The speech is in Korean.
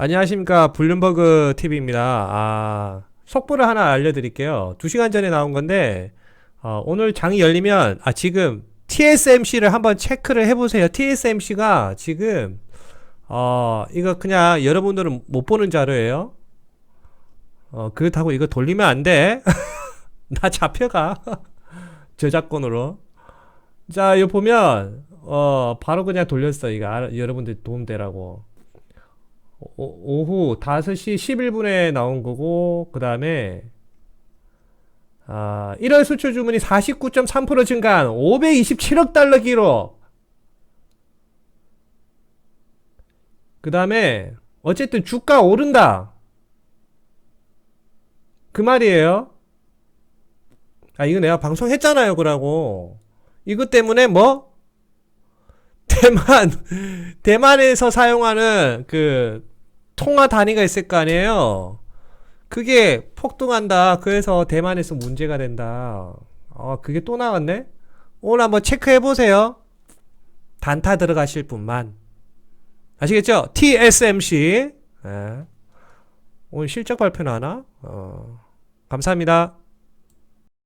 안녕하십니까. 블룸버그 TV입니다. 아, 속보를 하나 알려드릴게요. 두 시간 전에 나온 건데, 어, 오늘 장이 열리면, 아, 지금 TSMC를 한번 체크를 해보세요. TSMC가 지금, 어, 이거 그냥 여러분들은 못 보는 자료예요. 어, 그렇다고 이거 돌리면 안 돼. 나 잡혀가. 저작권으로. 자, 이거 보면, 어, 바로 그냥 돌렸어. 이거 여러분들 도움 되라고. 오, 오후 5시 11분에 나온 거고, 그 다음에, 아, 1월 수출 주문이 49.3% 증가한 527억 달러 기록. 그 다음에, 어쨌든 주가 오른다. 그 말이에요. 아, 이거 내가 방송했잖아요, 그러고. 이것 때문에 뭐? 대만, 대만에서 사용하는 그 통화 단위가 있을 거 아니에요? 그게 폭등한다. 그래서 대만에서 문제가 된다. 어, 그게 또 나왔네? 오늘 한번 체크해 보세요. 단타 들어가실 분만. 아시겠죠? TSMC. 예. 오늘 실적 발표는 하나? 어, 감사합니다.